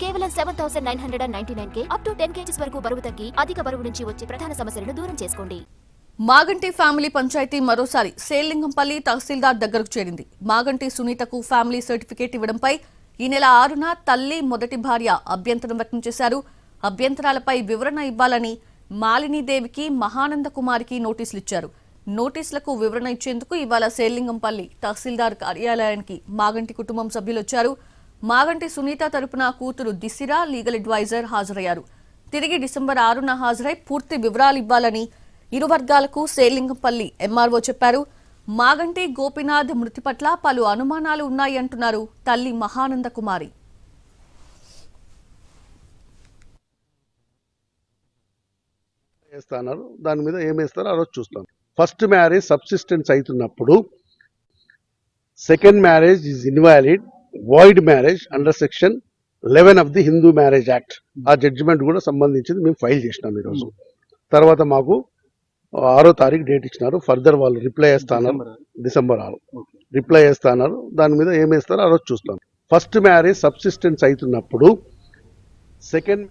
కేవలం seven thousand nine hundred and ninety nine K up to ten kgs వరకు బరువు తగ్గి అధిక బరువు నుంచి వచ్చే ప్రధాన సమస్యలను దూరం చేసుకోండి. మాగంటి ఫ్యామిలీ పంచాయతీ మరోసారి సేలింగంపల్లి తహసీల్దార్ దగ్గరకు చేరింది. మాగంటి సునీతకు ఫ్యామిలీ సర్టిఫికేట్ ఇవ్వడంపై ఈ నెల ఆరున తల్లి మొదటి భార్య అభ్యంతరం వ్యక్తం చేశారు. అభ్యంతరాలపై వివరణ ఇవ్వాలని మాలినీదేవికి మహానంద కుమారికి నోటీసులు ఇచ్చారు నోటీసులకు వివరణ ఇచ్చేందుకు ఇవాళ సేలింగంపల్లి తహసీల్దార్ కార్యాలయానికి మాగంటి కుటుంబం సభ్యులు వచ్చారు మాగంటి సునీత తరపున కూతురు దిసిరా లీగల్ అడ్వైజర్ హాజరయ్యారు. తిరిగి డిసెంబర్ ఆరున హాజరై పూర్తి వివరాలు ఇవ్వాలని ఇరు వర్గాలకు సేలింగంపల్లి ఎంఆర్ఓ చెప్పారు. మాగంటి గోపినాథ్ మృతి పట్ల పలు అనుమానాలు ఉన్నాయి అంటున్నారు తల్లి మహానంద కుమారి వేస్తున్నారు దాని మీద ఏం ఆ రోజు చూస్తాం. ఫస్ట్ మ్యారేజ్ సబ్సిస్టెన్స్ అవుతున్నప్పుడు second marriage is invalid void marriage under section eleven of the Hindu marriage act ఆ జడ్జిమెంట్ కూడా సంబంధించింది మేము ఫైల్ చేసినాం ఈరోజు. తర్వాత మాకు ఆరో తారీఖు డేట్ ఇచ్చినారు. ఫర్దర్ వాళ్ళు రిప్లై చేస్తున్నారు డిసెంబర్ ఆరు. రిప్లై చేస్తున్నారు దాని మీద ఏం వేస్తారో ఆ రోజు చూస్తాం. ఫస్ట్ మ్యారేజ్ సబ్సిస్టెన్స్ అవుతున్నప్పుడు సెకండ్